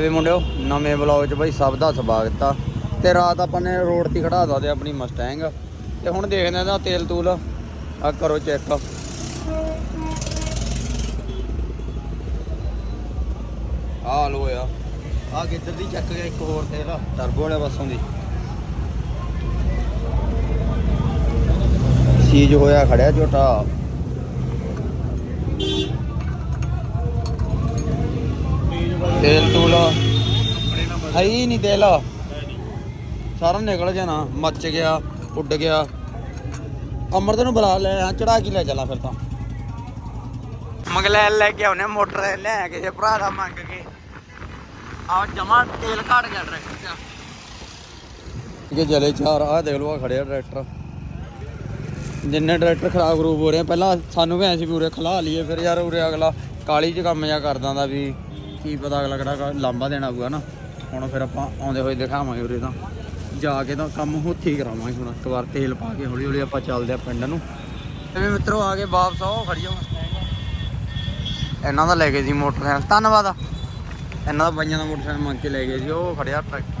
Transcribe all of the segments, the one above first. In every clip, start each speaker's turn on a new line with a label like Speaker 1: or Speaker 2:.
Speaker 1: ਵੀ ਮੁੰਡਿਓ, ਨਵੇਂ ਵਲੌਗ 'ਚ ਬਈ ਸਭ ਦਾ ਸਵਾਗਤ ਆ। ਤੇ ਰਾਤ ਆਪਾਂ ਨੇ ਰੋਡ ਤੇ ਖੜਾ ਦਿੱਤੇ ਆਪਣੀ ਮਸਟੈਂਗ ਤੇ ਹੁਣ ਦੇਖਦੇ ਆ ਇਹਦਾ ਤੇਲ ਤੂਲ। ਆ ਕਰੋ ਚੈੱਕ ਆ ਲੋ ਆ ਆ ਕਿੱਧਰ ਦੀ ਚੱਕ ਗਿਆ ਇੱਕ ਹੋਰ ਤੇਲ? ਟਰਬੋ ਵਾਲੇ ਬੱਸੋਂ ਦੀ। ਸੀਜ ਹੋਇਆ ਖੜਿਆ ਝੋਟਾ। ਤੇਲ ਤੂਲ ਹੈ ਹੀ ਨਹੀਂ ਤੇਲ। ਸਾਰਾ ਨਿਕਲ ਜਾਣਾ ਮੱਚ ਗਿਆ, ਉੱਡ ਗਿਆ। ਅਮਰਤ ਨੂੰ ਬੁਲਾ ਲੈ ਆ ਚੜਾ ਕੇ ਲੈ ਚੱਲਾਂ ਫਿਰ ਤਾਂ। ਮੰਗਲੈਲ ਲੈ ਕੇ ਆਉਨੇ ਮੋਟਰ, ਲੈ ਕੇ ਜੇ ਭਰਾ ਦਾ ਮੰਗ ਕੇ। ਆ ਜਮਾ ਤੇਲ ਘਟ ਗਿਆ ਟਰੈਕਟਰ 'ਚ ਇਹ ਜਲੇ ਚਾਰ ਆ ਦੇਖ ਲਓ ਆ ਖੜਿਆ ਟਰੈਕਟਰ। ਜਿੰਨੇ ਟਰੈਕਟਰ ਖਰਾਬ ਖਰੂਬ ਹੋ ਰਹੇ ਪਹਿਲਾਂ ਸਾਨੂੰ ਵੀ ਐਸੀ ਵੀ ਉਰੇ ਖਲਾ ਲਈਏ, ਫਿਰ ਯਾਰ ਉਰੇ ਅਗਲਾ ਕਾਲੀ 'ਚ ਕੰਮ ਜਾ ਕਰਦਾ ਦਾ ਵੀ ਕੀ ਪਤਾ ਅਗਲਾ ਕਿਹੜਾ ਲਾਂਬਾ ਦੇਣਾ ਆਊਗਾ ਨਾ। ਹੁਣ ਫਿਰ ਆਪਾਂ ਆਉਂਦੇ ਹੋਏ ਦਿਖਾਵਾਂਗੇ ਉਰੇ ਤਾਂ। ਜਾ ਕੇ ਤਾਂ ਕੰਮ ਉੱਥੇ ਕਰਾਵਾਂਗੇ ਹੁਣ, ਇੱਕ ਵਾਰ ਤੇਲ ਪਾ ਕੇ ਹੌਲੀ ਹੌਲੀ ਆਪਾਂ ਚੱਲਦੇ ਆ ਪਿੰਡ ਨੂੰ। ਤੇ ਵੀ ਮਿੱਤਰੋ ਆ ਕੇ ਵਾਪਸ ਆਓ ਖੜੀਓ ਇਹਨਾਂ ਦਾ ਲੈ ਗਏ ਸੀ ਮੋਟਰਸਾਈਕਲ, ਧੰਨਵਾਦ ਇਹਨਾਂ ਦਾ ਬਾਈਆਂ ਦਾ ਮੋਟਰਸਾਈਕਲ ਮੰਗ ਕੇ ਲੈ ਗਏ ਸੀ, ਉਹ ਖੜਿਆ ਟਰੈਕਟਰ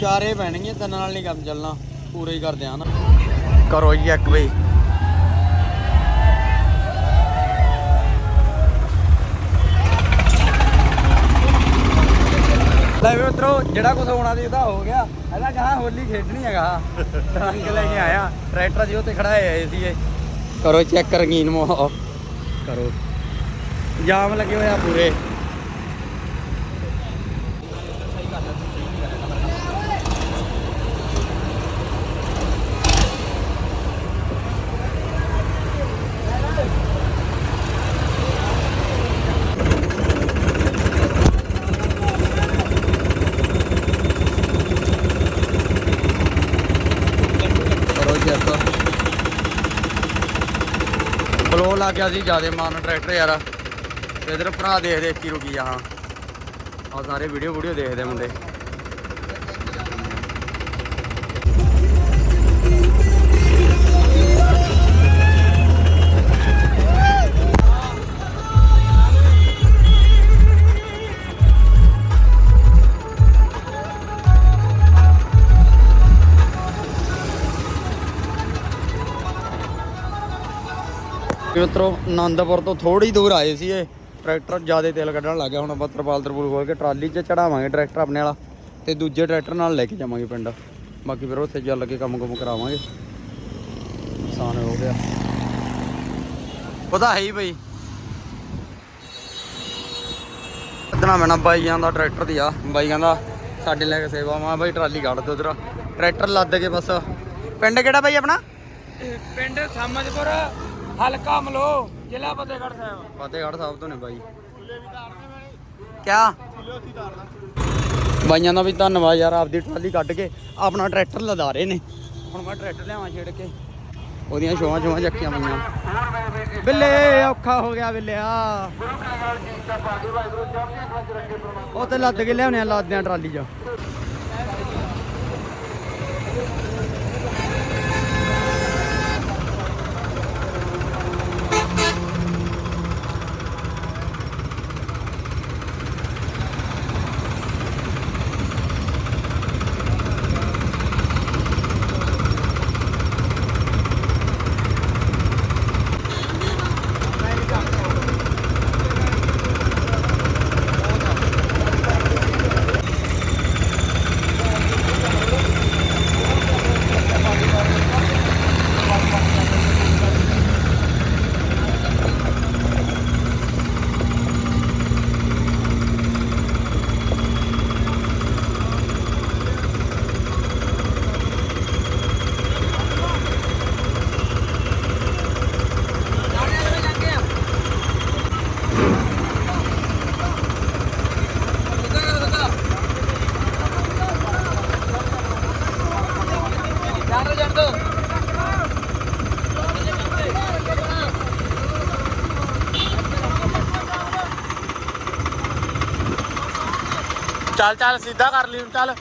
Speaker 1: ਚਾਰੇ ਪੈਣਗੇ ਤਿੰਨ ਨਾਲ ਨਹੀਂ ਕੰਮ ਚੱਲਣਾ। ਪੂਰੇ ਹੀ ਕਰਦੇ ਆ ਨਾ। ਕਰੋ ਜੀ ਇੱਕ ਬਈ ਲੈ ਵੀ ਮਿੱਤਰੋ ਜਿਹੜਾ ਕੁਝ ਹੋਣਾ ਸੀ ਉਹਦਾ ਹੋ ਗਿਆ। ਇਹਦਾ ਕਹਾ ਹੋਲੀ ਖੇਡਣੀ ਹੈਗਾ। ਰੰਗ ਲੈ ਕੇ ਆਇਆ। ਟਰੈਕਟਰ ਜੀ ਉੱਤੇ ਖੜਾਏ ਆਏ ਸੀ ਇਹ। ਕਰੋ ਚੈੱਕ ਰੰਗੀਨ ਮੋਹ ਕਰੋ। ਜਾਮ ਲੱਗੇ ਹੋਇਆ ਪੂਰੇ ਕਰੋ ਚੈੱਕ ਬਲੋ ਲੱਗ ਗਿਆ ਸੀ, ਜਿਆਦੇ ਮਾਰਨ ਟਰੈਕਟਰ ਯਾਰ। ਤੇ ਇਧਰ ਭਰਾ ਦੇਖ ਦੇਖ ਕੀ ਰੁਕੀ ਹਾਂ ਆ ਸਾਰੇ ਵੀਡੀਓ ਵੀਡੀਓ ਦੇਖਦੇ ਮੁੰਡੇ। ਮਿੱਤਰੋ, ਆਨੰਦਪੁਰ ਤੋਂ ਥੋੜੀ ਦੂਰ ਆਏ ਸੀ ਇਹ ਟਰੈਕਟਰ ਜਿਆਦੇ ਤੇਲ ਕੱਢਣ ਲੱਗ ਗਿਆ। ਹੁਣ ਆਪਾਂ ਤਰਪਾਲ ਤਰਪੂਲ ਖੋਲ ਕੇ ਟਰਾਲੀ 'ਚ ਚੜਾਵਾਂਗੇ ਟਰੈਕਟਰ ਆਪਣੇ ਵਾਲਾ ਤੇ ਦੂਜੇ ਟਰੈਕਟਰ ਨਾਲ ਲੈ ਕੇ ਜਾਵਾਂਗੇ ਪਿੰਡ। ਬਾਕੀ ਫਿਰ ਉੱਥੇ ਚੱਲ ਕੇ ਕੰਮ ਕੁਮ ਕਰਾਵਾਂਗੇ। ਨੁਕਸਾਨ ਹੋ ਗਿਆ। ਪਤਾ ਹੈ ਹੀ ਬਈ। ਕੱਢਣਾ ਮੈਨਾਂ ਬਾਈਆਂ ਦਾ ਟਰੈਕਟਰ ਦੀ ਆ। ਬਾਈਆਂ ਦਾ ਸਾਡੇ ਲੈ ਕੇ ਸੇਵਾ ਮਾ ਬਾਈ ਟਰਾਲੀ ਕੱਢ ਦੋ ਉਧਰ। ਟਰੈਕਟਰ ਲੱਦ ਕੇ ਬਸ। ਪਿੰਡ ਕਿਹੜਾ ਬਾਈ ਆਪਣਾ?
Speaker 2: ਪਿੰਡ ਸਮਝਪੁਰ ਹਲਕਾ ਮਲੋ ਜ਼ਿਲ੍ਹਾ ਫਤਿਹਗੜ੍ਹ ਸਾਹਿਬ।
Speaker 1: ਫਤਿਹਗੜ੍ਹ ਸਾਹਿਬ ਤੋਂ ਨੇ ਬਾਈ। ਕਿਆ? ਬਾਈਆਂ ਦਾ ਵੀ ਧੰਨਵਾਦ ਯਾਰ ਆਪਦੀ ਟਰਾਲੀ ਕੱਢ ਕੇ ਆਪਣਾ ਟਰੈਕਟਰ ਲਦਾ ਰਹੇ ਨੇ। ਹੁਣ ਮੈਂ ਟਰੈਕਟਰ ਲਿਆਵਾਂ ਛੇੜ ਕੇ। ਉਹਦੀਆਂ ਸ਼ੋਆਂ ਸ਼ੋਆਂ ਚੱਕੀਆਂ ਪਈਆਂ। ਬਿੱਲੇ ਔਖਾ ਹੋ ਗਿਆ ਬਿੱਲਿਆ। ਉਹ ਤੇ ਲੱਦ ਕੇ ਲਿਆਉਣੇ ਆ ਲੱਦਦੇ ਆ ਟਰਾਲੀ 'ਚ।
Speaker 2: ਚੱਲ ਚੱਲ ਸਿੱਧਾ ਕਰ ਲਈ ਹੁਣ ਚੱਲ।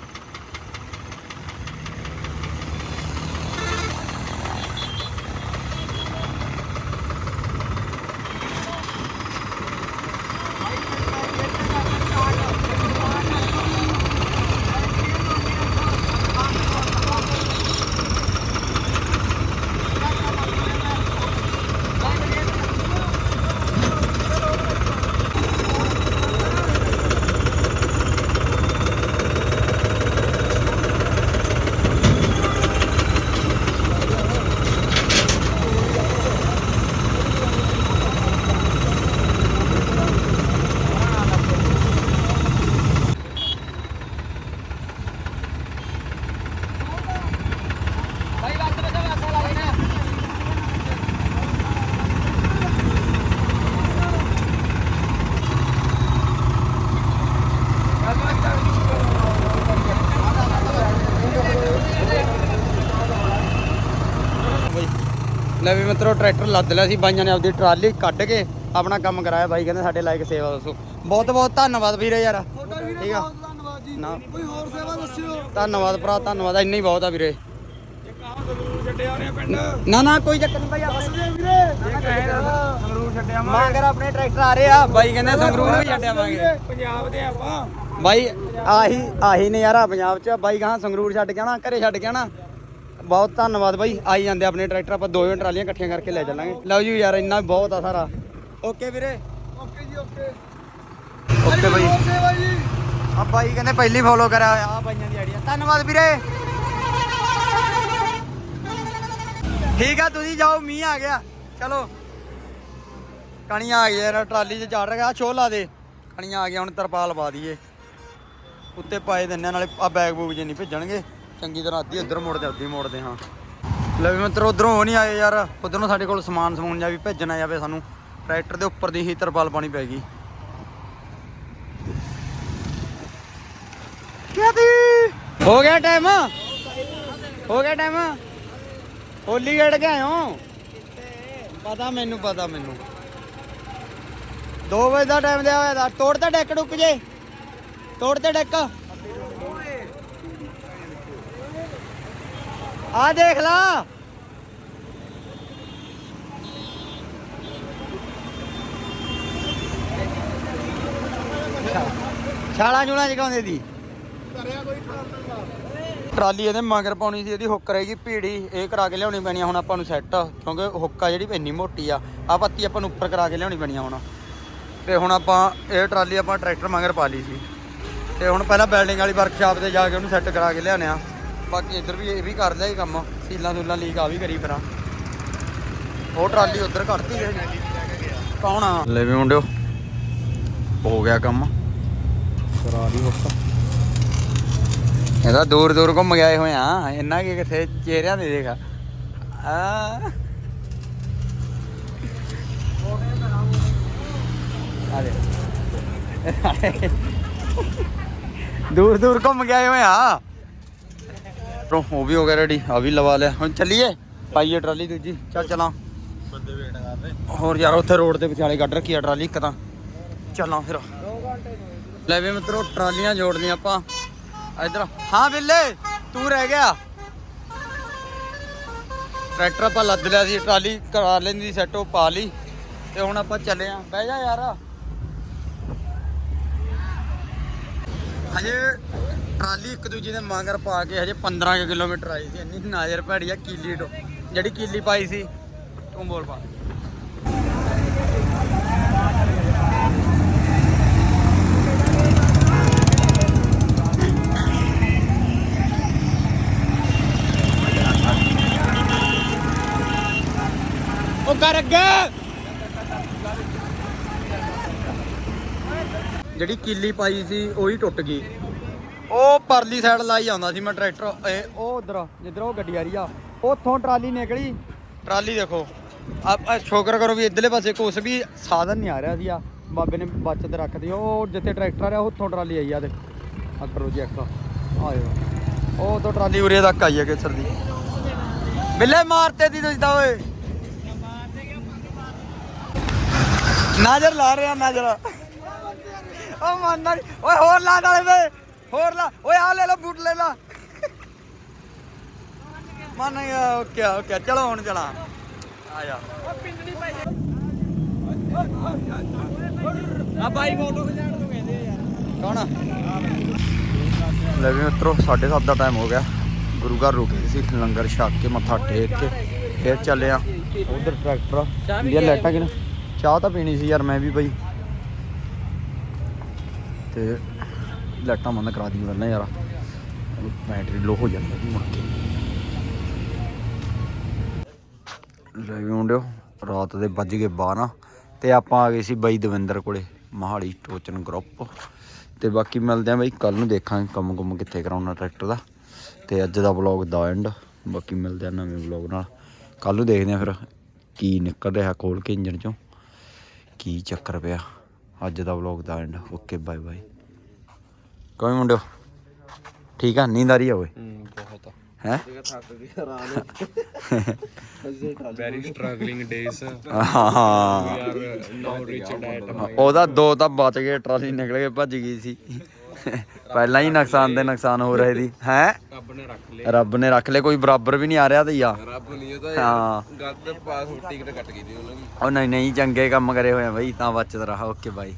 Speaker 1: ਮਿੱਤਰੋ ਟਰੈਕਟਰ ਲੱਦ ਲਿਆ ਸੀ ਬਾਈਆਂ ਨੇ ਆਪਦੀ ਟਰਾਲੀ ਕੱਢ ਕੇ ਆਪਣਾ ਕੰਮ ਕਰਾਇਆ। ਬਾਈ ਕਹਿੰਦੇ ਸਾਡੇ ਲਾਇਕ ਸੇਵਾ ਦੱਸੋ। ਬਹੁਤ ਬਹੁਤ ਧੰਨਵਾਦ ਵੀਰੇ ਯਾਰ।
Speaker 3: ਤੁਹਾਡਾ ਵੀਰੇ
Speaker 1: ਠੀਕ ਆ?
Speaker 3: ਬਹੁਤ ਧੰਨਵਾਦ ਜੀ।
Speaker 1: ਨਾ।
Speaker 3: ਕੋਈ ਹੋਰ ਸੇਵਾ ਦੱਸਿਓ।
Speaker 1: ਧੰਨਵਾਦ ਭਰਾ ਧੰਨਵਾਦ। ਇੰਨਾ ਹੀ ਬਹੁਤ ਆ ਵੀਰੇ।
Speaker 2: ਛੱਡਿਆ ਉਹਨੇ ਪਿੰਡ।
Speaker 1: ਨਾ ਨਾ ਕੋਈ ਚੱਕਰ ਨਹੀਂ ਬਾਈ
Speaker 3: ਦੱਸ ਦੇ ਵੀਰੇ।
Speaker 2: ਸੰਗਰੂਰ ਛੱਡਿਆ
Speaker 1: ਮਾਂ ਕਰ ਆਪਣੇ ਟਰੈਕਟਰ ਆ ਰਹੇ ਆ। ਬਾਈ ਕਹਿੰਦੇ ਸੰਗਰੂਰ ਵੀ ਛੱਡਿਆਵਾਂਗੇ
Speaker 2: ਪੰਜਾਬ ਦੇ ਆਪਾਂ।
Speaker 1: ਬਾਈ ਆਹੀ ਆਹੀ ਨਜ਼ਾਰਾ ਪੰਜਾਬ 'ਚ। ਬਾਈ ਗਾਂ ਸੰਗਰੂਰ ਛੱਡ ਕੇ ਆਣਾ ਘਰੇ ਛੱਡ ਕੇ ਆਣਾ ਬਹੁਤ ਧੰਨਵਾਦ ਬਾਈ। ਆਈ ਜਾਂਦੇ ਆਪਣੇ ਟਰੈਕਟਰ ਆਪਾਂ ਦੋਵੇਂ ਟਰਾਲੀਆਂ ਇਕੱਠੀਆਂ ਕਰਕੇ ਲੈ ਚੱਲਾਂਗੇ। ਲਓ ਜੀ ਯਾਰ ਇੰਨਾ ਬਹੁਤ ਆ ਸਾਰਾ। ਓਕੇ ਵੀਰੇ।
Speaker 3: ਓਕੇ ਜੀ ਓਕੇ।
Speaker 1: ਓਕੇ ਬਾਈ।
Speaker 3: ਹੋਰ ਸੇਵਾ ਜੀ।
Speaker 1: ਆ ਬਾਈ ਕਹਿੰਦੇ ਪਹਿਲੀ ਫੋਲੋ ਕਰਿਆ ਹੋਇਆ ਆ ਬਾਈਆਂ ਦੀ ਆਈਡੀਆ ਧੰਨਵਾਦ ਵੀਰੇ। ਠੀਕ ਆ ਤੁਸੀਂ ਜਾਓ ਮੀਂਹ ਆ ਗਿਆ। ਚਲੋ। ਕਣੀਆਂ ਆ ਗਈਆਂ ਟਰਾਲੀ 'ਚ ਚੜ ਰਿਹਾ ਛੋ ਲਾ ਦੇ। ਕਣੀਆਂ ਆ ਗਿਆ ਹੁਣ ਤਰਪਾਲ ਪਾ ਦਈਏ। ਉੱਤੇ ਪਾਏ ਦਿੰਨੇ ਨਾਲੇ ਆ ਬੈਗ ਬੂਗ ਜੇ ਨਹੀਂ ਭੇਜਣਗੇ। ਚੰਗੀ ਤਰ੍ਹਾਂ ਅੱਧੀ ਇੱਧਰ ਮੋੜਦੇ ਅੱਧੀ ਮੋੜਦੇ ਹਾਂ। ਲੈ ਵੀ ਮਿੱਤਰੋ, ਉਧਰੋਂ ਉਹ ਨਹੀਂ ਆਏ ਯਾਰ। ਉਧਰੋਂ ਸਾਡੇ ਕੋਲ ਸਮਾਨ ਸਮੂਨ ਜਾਂ ਵੀ ਭੇਜਣਾ ਜਾਵੇ ਸਾਨੂੰ। ਟਰੈਕਟਰ ਦੇ ਉੱਪਰ ਦੀ ਹੀ ਤਰਪਾਲ ਪਾਣੀ ਪੈ ਗਈ ਹੋ ਗਿਆ ਟਾਈਮ ਹੋ ਗਿਆ ਟਾਈਮ ਹੋਲੀ ਗੇੜ ਕੇ ਆਇਓ ਪਤਾ ਮੈਨੂੰ ਪਤਾ ਮੈਨੂੰ। 2 ਵਜੇ ਦਾ ਟਾਈਮ ਦਿਆ ਹੋਇਆ। ਦਾ ਤੋੜ ਤੇ ਡੈਕ ਡੁੱਕ ਜੇ। ਤੋੜ ਤੇ ਡੈਕ। ਆ ਦੇਖ ਲਾ। ਛਾਲਾ ਜੂਲਾ ਜਗਾਉਂਦੇ ਦੀ ਟਰਾਲੀ ਇਹਦੇ ਮਗਰ ਪਾਉਣੀ ਸੀ, ਇਹਦੀ ਹੁੱਕ ਰਹੇਗੀ ਭੀੜੀ। ਇਹ ਕਰਾ ਕੇ ਲਿਆਉਣੀ ਪੈਣੀ ਆ, ਹੁਣ ਆਪਾਂ ਨੂੰ ਸੈੱਟ ਕਿਉਂਕਿ ਹੁੱਕ ਆ ਜਿਹੜੀ ਇੰਨੀ ਮੋਟੀ ਆ। ਆ ਪੱਤੀ ਆਪਾਂ ਨੂੰ ਉੱਪਰ ਕਰਾ ਕੇ ਲਿਆਉਣੀ ਪੈਣੀ ਆ ਹੁਣ। ਤੇ ਹੁਣ ਆਪਾਂ ਇਹ ਟਰਾਲੀ ਆਪਾਂ ਟਰੈਕਟਰ ਮਗਰ ਪਾ ਲਈ ਸੀ। ਤੇ ਹੁਣ ਪਹਿਲਾਂ ਬਿਲਡਿੰਗ ਵਾਲੀ ਵਰਕਸ਼ਾਪ ਤੇ ਜਾ ਕੇ ਉਹਨੂੰ ਸੈੱਟ ਕਰਾ ਕੇ ਲਿਆਉਣੇ ਆ। ਬਾਕੀ ਇੱਧਰ ਵੀ ਇਹ ਵੀ ਕਰ ਲਿਆ ਇਹ ਕੰਮ। ਸੀਲਾਂ ਸੂਲਾਂ ਲੀਕ ਆ ਵੀ ਕਰੀ ਫਿਰਾਂ ਉਹ ਟਰਾਲੀ ਉੱਧਰ ਕੱਢਤੀ ਗਏ ਕੌਣ ਆ? ਲੈ ਵੀ ਮੁੰਡਿਓ। ਹੋ ਗਿਆ ਕੰਮ। ਕਰਾ ਲਈ ਹੁੱਕ ਇਹਦਾ ਦੂਰ ਦੂਰ ਘੁੰਮ ਗਏ ਹੋਏ ਆ। ਇੰਨਾ ਕੀ ਕਿਥੇ ਚਿਹਰਿਆਂ ਦੇ ਦੇਖ। ਆ। ਦੇ ਦੂਰ ਦੂਰ ਘੁੰਮ ਗਏ ਹੋਏ ਆ। ਉਹ ਵੀ ਹੋ ਗਿਆ ਰੈਡੀ ਆ ਵੀ ਲਵਾ ਲਿਆ। ਹੁਣ ਚੱਲੀਏ ਪਾਈਏ ਟਰਾਲੀ ਦੂਜੀ। ਚੱਲ ਚਲਾਂ। ਬੰਦੇ ਵੇਟ ਕਰ ਰਹੇ। ਹੋਰ ਯਾਰ ਉੱਥੇ ਰੋਡ ਦੇ ਵਿਚਾਲੇ ਕੱਢ ਰੱਖੀ ਆ ਟਰਾਲੀ ਇੱਕ ਤਾਂ। ਚੱਲਾਂ ਫਿਰ। ਲੈ ਵੀ ਮਿੱਤਰੋ ਟਰਾਲੀਆਂ ਜੋੜਨੀਆਂ ਆਪਾਂ। ਇਧਰ ਹਾਂ ਬਿੱਲੇ ਤੂੰ ਰਹਿ ਗਿਆ। ਟਰੈਕਟਰ ਆਪਾਂ ਲੱਦ ਲਿਆ ਸੀ ਟਰਾਲੀ ਕਰਾ ਲੈਂਦੀ ਸੈੱਟ ਉਹ ਪਾ ਲਈ। ਤੇ ਹੁਣ ਆਪਾਂ ਚੱਲੇ ਆਂ। ਬਹਿ ਜਾ ਯਾਰ। ਹਜੇ ਟਰਾਲੀ ਇੱਕ ਦੂਜੀ ਦੇ ਮਗਰ ਪਾ ਕੇ ਹਜੇ 15 ਕੁ ਕਿਲੋਮੀਟਰ ਆਈ ਸੀ। ਇੰਨੀ ਨਾਜ਼ਰ ਭੈੜੀ ਆ ਕੀਲੀ ਤੋਂ ਜਿਹੜੀ ਕੀਲੀ ਪਾਈ ਸੀ, ਤੂੰ ਬੋਲ ਪਾ। ਉਹ ਕਰ ਅੱਗੇ। ਜਿਹੜੀ ਕੀਲੀ ਪਾਈ ਸੀ, ਉਹੀ ਟੁੱਟ ਗਈ। ਉਹ ਪਰਲੀ ਸਾਈਡ ਲਾਈ ਆਉਂਦਾ ਸੀ ਮੈਂ ਟਰੈਕਟਰ, ਇਹ ਉਹ ਉਧਰ, ਜਿੱਧਰ ਉਹ ਗੱਡੀ ਆ ਰਹੀ ਆ, ਉੱਥੋਂ ਟਰਾਲੀ ਨਿਕਲੀ। ਟਰਾਲੀ ਦੇਖੋ ਆ ਸ਼ੁਕਰ ਕਰੋ ਵੀ ਇਧਰਲੇ ਪਾਸੇ ਕੁਛ ਵੀ ਸਾਧਨ ਨਹੀਂ ਆ ਰਿਹਾ ਸੀ ਆ ਬਾਬੇ ਨੇ ਬਚਤ ਰੱਖਦੀ ਉਹ ਜਿੱਥੇ ਟਰੈਕਟਰ ਆ ਰਿਹਾ, ਉੱਥੋਂ ਟਰਾਲੀ ਆਈ ਆ ਦੇ ਆ ਕਰੋ ਜੀ ਇੱਕ, ਆਇਓ। ਉਹ ਤੋਂ ਟਰਾਲੀ ਉਰੇ ਤੱਕ ਆਈ ਹੈ ਕਿਸਰ ਦੀ। ਬਿੱਲੇ ਮਾਰਤੇ ਦੀ ਤੁਸੀਂ ਤਾਂ ਓਏ। ਨਜ਼ਰ ਲਾ ਰਿਹਾ, ਨਜ਼ਰ। ਓ ਮੰਨ ਓਏ ਹੋਰ ਲਾ ਨਾਲੇ ਵੇ। ਹੋਰ ਲਾ ਓਏ ਆ ਲੈ ਲੈ ਬੂਟ ਲੈ ਲਾ। ਮੰਨ ਗਿਆ ਓਕੇ ਓਕੇ ਚਲੋ ਹੁਣ ਚਲਾ ਆ ਜਾ।
Speaker 2: ਆ ਬਾਈ ਫੋਟੋ ਖਿਚਾਣ ਨੂੰ ਕਹਿੰਦੇ ਯਾਰ।
Speaker 1: ਕੌਣ ਲੈ ਵੀ ਮਿੱਤਰੋ 7:30 ਦਾ ਟਾਈਮ ਹੋ ਗਿਆ। ਗੁਰੂ ਘਰ ਰੁਕੇ ਸੀ ਲੰਗਰ ਛਕ ਕੇ ਮੱਥਾ ਟੇਕ ਕੇ ਫੇਰ ਚੱਲੇ ਆ। ਉਧਰ ਟਰੈਕਟਰ ਦੀਆਂ ਲਾਈਟਾਂ ਕਿਨ ਚਾਹ ਤਾਂ ਪੀਣੀ ਸੀ ਯਾਰ ਮੈਂ ਵੀ ਬਈ। ਤੇ ਲਾਈਟਾਂ ਬੰਦ ਕਰਾ ਦੀ ਪਹਿਲਾਂ ਯਾਰ। ਬੈਟਰੀ ਲੋ ਹੋ ਜਾਂਦੀ ਹੈ ਮੁੜ ਕੇ ਲੈ ਵੀ ਮੁੰਡਿਓ, ਰਾਤ ਦੇ ਵੱਜ ਗਏ 12 ਤੇ ਆਪਾਂ ਆ ਗਏ ਸੀ ਬਾਈ ਦਵਿੰਦਰ ਕੋਲੇ, ਮਹਾਲੀ ਟੋਚਨ ਗਰੁੱਪ ਤੇ ਬਾਕੀ ਮਿਲਦੇ ਆ ਬਾਈ ਕੱਲ ਨੂੰ ਦੇਖਾਂਗੇ ਕੰਮ ਕੁੰਮ ਕਿੱਥੇ ਕਰਾਉਣਾ ਟਰੈਕਟਰ ਦਾ। ਤੇ ਅੱਜ ਦਾ ਵਲੌਗ ਦਾ ਐਂਡ ਬਾਕੀ ਮਿਲਦੇ ਆ ਨਵੇਂ ਵਲੌਗ ਨਾਲ। ਕੱਲ ਨੂੰ ਦੇਖਦੇ ਆ ਫਿਰ ਕੀ ਨਿਕਲ ਰਿਹਾ ਖੋਲ ਕੇ ਇੰਜਨ ਚੋਂ, ਕੀ ਚੱਕਰ ਪਿਆ। ਅੱਜ ਦਾ ਵਲੌਗ ਦਾ ਐਂਡ ਓਕੇ ਬਾਏ ਬਾਏ ਕੋਈ ਮੁੰਡਿਓ। ਠੀਕ ਆ ਨੀਂਦ ਆ ਰਹੀ ਆ ਓਏ।
Speaker 2: ਬਹੁਤ
Speaker 1: ਹੈ?
Speaker 3: ਥੱਕ ਗਿਆ ਰਾਤ
Speaker 2: ਵੈਰੀ ਸਟਰਗਲਿੰਗ ਡੇਸ
Speaker 1: ਹਾਂ।
Speaker 2: ਯਾਰ ਨੋ ਰਿਚ ਡਾਈਟ
Speaker 1: ਉਹਦਾ ਦੋ ਤਾਂ ਬਚ ਗਏ ਟਰਾਲੀ ਨਿਕਲ ਕੇ ਭੱਜ ਗਈ ਸੀ। ਪਹਿਲਾਂ ਹੀ ਨੁਕਸਾਨ ਦੇ ਨੁਕਸਾਨ ਹੋ ਰਹੇ ਦੀ ਹੈ?
Speaker 2: ਰੱਬ ਨੇ ਰੱਖ ਲਿਆ।
Speaker 1: ਰੱਬ ਨੇ ਰੱਖ ਲਏ ਕੋਈ ਬਰਾਬਰ ਵੀ ਨਹੀਂ ਆ ਰਿਹਾ ਤੇ ਯਾ
Speaker 3: ਰੱਬ ਨਹੀਂ ਉਹਦਾ
Speaker 1: ਹਾਂ।
Speaker 3: ਗੱਦ ਪਾਸ ਟਿਕਟ ਕੱਟ ਗਈ ਦੀ ਉਹਨਾਂ ਦੀ।
Speaker 1: ਉਹ ਨਹੀਂ ਨਹੀਂ ਚੰਗੇ ਕੰਮ ਕਰੇ ਹੋਏ ਆ ਬਈ ਤਾਂ ਬਚਤ ਰਹਾ। Okay bye.